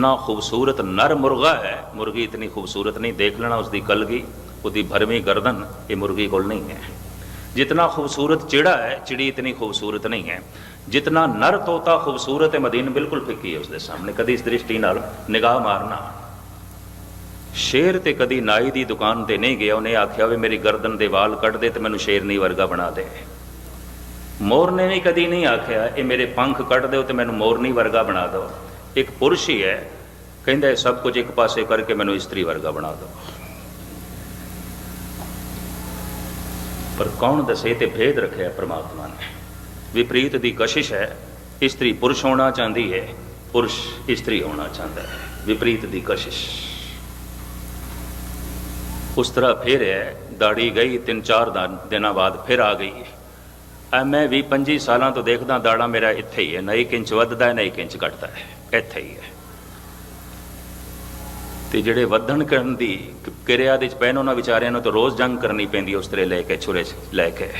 इतना खूबसूरत नर मुर्गा है मुर्गी इतनी खूबसूरत नहीं देख लेना उसकी कलगी उसकी भरवी गर्दन ये मुर्गी कोल नहीं है जितना खूबसूरत चिड़ा है चिड़ी इतनी खूबसूरत नहीं है जितना नर तोता खूबसूरत है मदीन बिल्कुल फिक्की है उसके सामने कदी इस दृष्टि नाल निगाह मारना ਸ਼ੇਰ ਤੇ ਕਦੀ ਨਾਈ ਦੀ ਦੁਕਾਨ ਤੇ ਨਹੀਂ ਗਿਆ ਉਹਨੇ ਆਖਿਆ ਵੀ ਮੇਰੀ ਗਰਦਨ ਦੇ ਵਾਲ ਕੱਢ ਦੇ ਤੇ ਮੈਨੂੰ ਸ਼ੇਰਨੀ ਵਰਗਾ ਬਣਾ ਦੇ ਮੋਰ ਨੇ ਵੀ ਕਦੀ ਨਹੀਂ ਆਖਿਆ ਇਹ ਮੇਰੇ ਪੰਖ ਕੱਢ ਦਿਓ ਤੇ ਮੈਨੂੰ ਮੋਰਨੀ ਵਰਗਾ ਬਣਾ ਦਿਓ ਇੱਕ ਪੁਰਸ਼ ਹੀ ਹੈ, ਕਹਿੰਦਾ ਸਭ ਕੁਝ ਇੱਕ ਪਾਸੇ ਕਰਕੇ ਮੈਨੂੰ ਇਸਤਰੀ ਵਰਗਾ ਬਣਾ ਦਿਓ। ਪਰ ਕੌਣ ਦੱਸੇ ਤੇ ਭੇਦ ਰੱਖਿਆ ਪ੍ਰਮਾਤਮਾ ਨੇ? ਵਿਪਰੀਤ ਦੀ ਕਸ਼ਿਸ਼ ਹੈ, ਇਸਤਰੀ ਪੁਰਸ਼ ਹੋਣਾ ਚਾਹੁੰਦੀ ਹੈ, ਪੁਰਸ਼ ਇਸਤਰੀ ਹੋਣਾ ਚਾਹੁੰਦਾ ਹੈ। ਵਿਪਰੀਤ ਦੀ ਕਸ਼ਿਸ਼। ਉਸ ਤਰ੍ਹਾਂ ਫਿਰ ਹੈ, ਦਾੜੀ ਗਈ, ਤਿੰਨ ਚਾਰ ਦਿਨਾਂ ਬਾਅਦ ਫਿਰ ਆ ਗਈ। ਮੈਂ ਵੀ 25 ਸਾਲਾਂ ਤੋਂ ਦੇਖਦਾ ਦਾੜਾ ਮੇਰਾ ਇੱਥੇ ਹੀ ਹੈ। ਨਾ ਇੱਕ ਇੰਚ ਵੱਧਦਾ ਹੈ, ਨਾ ਇੱਕ ਇੰਚ ਘਟਦਾ ਹੈ। ਇੱਥੇ ਹੀ ਹੈ। ਤੇ ਜਿਹੜੇ ਵਧਣ ਕਰਨ ਦੀ ਕਿਰਿਆ ਦੇ ਚ ਪੈਣ ਉਹਨਾਂ ਵਿਚਾਰਿਆਂ ਨੂੰ ਤਾਂ ਰੋਜ਼ ਜੰਗ ਕਰਨੀ ਪੈਂਦੀ ਉਸ ਤਰ੍ਹਾਂ ਲੈ ਕੇ, ਛੁਰੇ ਲੈ ਕੇ।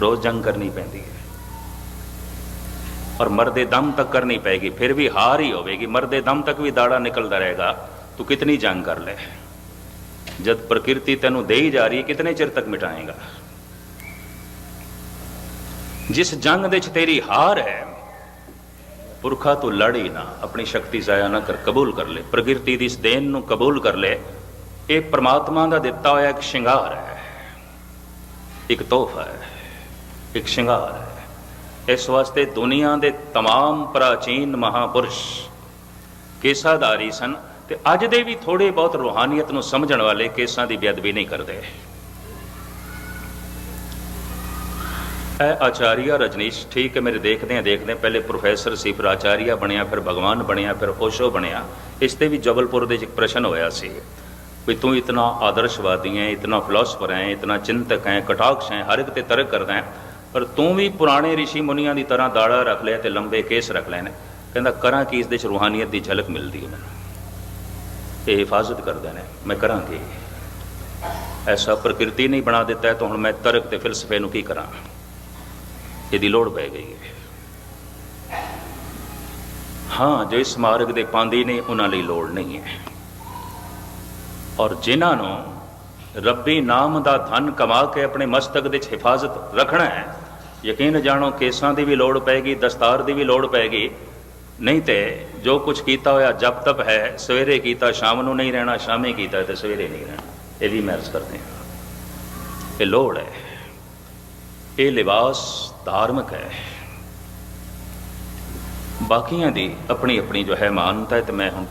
ਰੋਜ਼ ਜੰਗ ਕਰਨੀ ਪੈਂਦੀ ਹੈ। ਔਰ ਮਰਦੇ ਦਮ ਤੱਕ ਕਰਨੀ ਪੈਗੀ, ਫਿਰ ਵੀ ਹਾਰ ਹੀ ਹੋਵੇਗੀ। ਮਰਦੇ ਦਮ ਤੱਕ ਵੀ ਦਾੜਾ ਨਿਕਲਦਾ ਰਹੇਗਾ। ਤੂੰ ਕਿਤਨੀ ਜੰਗ ਕਰ ਲੈ। ਜਦ ਪ੍ਰਕਿਰਤੀ ਤੈਨੂੰ ਦੇਈ ਜਾ ਰਹੀ ਹੈ, ਕਿਤਨੇ ਚਿਰ ਤੱਕ ਮਿਟਾਏਗਾ? ਜਿਸ ਜੰਗ ਦੇ ਚ ਤੇਰੀ ਹਾਰ ਹੈ ਪੁਰਖਾ ਤੂੰ ਲੜ ਹੀ ਨਾ ਆਪਣੀ ਸ਼ਕਤੀ ਜ਼ਾਇਆ ਨਾ ਕਰ ਕਬੂਲ ਕਰ ਲੈ ਪ੍ਰਕਿਰਤੀ ਦੀ ਇਸ ਦੇਣ ਨੂੰ ਕਬੂਲ ਕਰ ਲੈ ਇਹ ਪ੍ਰਮਾਤਮਾ ਦਾ ਦਿੱਤਾ ਹੋਇਆ ਇੱਕ ਸ਼ਿੰਗਾਰ ਹੈ ਇੱਕ ਤੋਹਫਾ ਹੈ ਇੱਕ ਸ਼ਿੰਗਾਰ ਹੈ ਇਸ ਵਾਸਤੇ ਦੁਨੀਆ ਦੇ तमाम ਪ੍ਰਾਚੀਨ ਮਹਾਪੁਰਸ਼ ਕੇਸਾਧਾਰੀ ਸਨ ਤੇ ਅੱਜ ਦੇ ਵੀ ਥੋੜੇ ਬਹੁਤ ਰੂਹਾਨੀਅਤ ਨੂੰ ਸਮਝਣ ਵਾਲੇ ਕੇਸਾਂ ਦੀ ਬੇਅਦਬੀ ਨਹੀਂ ਕਰਦੇ ਇਹ ਆਚਾਰੀਆ ਰਜਨੀਸ਼ ਠੀਕ ਹੈ ਮੇਰੇ ਦੇਖਦੇ ਆ ਦੇਖਦੇ ਹਾਂ, ਪਹਿਲੇ ਪ੍ਰੋਫੈਸਰ ਸੀ ਫਿਰ ਆਚਾਰੀਆ ਬਣਿਆ ਫਿਰ ਭਗਵਾਨ ਬਣਿਆ ਫਿਰ ਓਸ਼ੋ ਬਣਿਆ। ਇਸ ਤੇ ਵੀ ਜਬਲਪੁਰ ਦੇ ਵਿੱਚ ਇੱਕ ਪ੍ਰਸ਼ਨ ਹੋਇਆ ਸੀ ਵੀ ਤੂੰ ਇਤਨਾ ਆਦਰਸ਼ਵਾਦੀ ਹੈ ਇਤਨਾ ਫਿਲਾਸਫਰ ਹੈ ਇਤਨਾ ਚਿੰਤਕ ਹੈ ਕਟਾਕਸ਼ ਹੈ ਹਰ ਇੱਕ ਤੇ ਤਰਕ ਕਰਦਾ ਹੈ ਪਰ ਤੂੰ ਵੀ ਪੁਰਾਣੇ ઋષਿ ਮੁਨੀਆਂ ਦੀ ਤਰ੍ਹਾਂ ਦਾੜਾ ਰੱਖ ਲਿਆ ਤੇ ਲੰਬੇ ਕੇਸ ਰੱਖ ਲਏ ਨੇ ਕਹਿੰਦਾ ਕਰਾਂ ਕੀ ਇਸ ਦੇ ਚ ਰੂਹਾਨੀਅਤ ਦੀ ਝਲਕ ਮਿਲਦੀ ਹੈ ਮੈਨੂੰ? ਇਹ ਹਿਫਾਜ਼ਤ ਕਰਦੇ ਨੇ ਮੈਂ ਕਰਾਂਗੀ। ਐਸਾ ਪ੍ਰਕਿਰਤੀ ਨਹੀਂ ਬਣਾ ਦਿੱਤਾ ਹੈ ਤਾਂ ਹੁਣ ਮੈਂ ਤਰਕ ਤੇ ਫਿਲਸਫੇ ਨੂੰ ਕੀ ਕਰਾਂ? ਇਹਦੀ ਲੋੜ ਪੈ ਗਈ ਹੈ। ਹਾਂ, ਜੋ ਇਸ ਮਾਰਗ ਦੇ ਪਾਂਦੀ ਨੇ ਉਹਨਾਂ ਲਈ ਲੋੜ ਨਹੀਂ ਹੈ। ਔਰ ਜਿਨ੍ਹਾਂ ਨੂੰ ਰੱਬੀ ਨਾਮ ਦਾ ਧਨ ਕਮਾ ਕੇ ਆਪਣੇ ਮਸਤਕ ਦੇ ਵਿੱਚ ਹਿਫਾਜ਼ਤ ਰੱਖਣਾ ਹੈ, ਯਕੀਨ ਜਾਣੋ ਕੇਸਾਂ ਦੀ ਵੀ ਲੋੜ ਪੈਗੀ, ਦਸਤਾਰ ਦੀ ਵੀ ਲੋੜ ਪੈਗੀ। ਨਹੀਂ ਤੇ ਜੋ ਕੁਝ ਕੀਤਾ ਹੋਇਆ ਜਪ ਤਪ ਹੈ, ਸਵੇਰੇ ਕੀਤਾ, ਸ਼ਾਮ ਨੂੰ ਨਹੀਂ ਰਹਿਣਾ, ਸ਼ਾਮੇ ਕੀਤਾ ਤੇ ਸਵੇਰੇ ਨਹੀਂ ਰਹਿਣਾ। ਇਹ ਵੀ ਮੈਂ ਕਰਦੇ ਹਾਂ। ਇਹ ਲੋੜ ਹੈ। ਇਹ ਲਿਬਾਸ ਧਾਰਮਿਕ ਹੈ। ਬਾਕੀਆਂ ਦੀ ਆਪਣੀ ਆਪਣੀ ਜੋ ਹੈ ਮਾਨਤਾ ਹੈ ਤੇ ਮੈਂ ਹੁਣ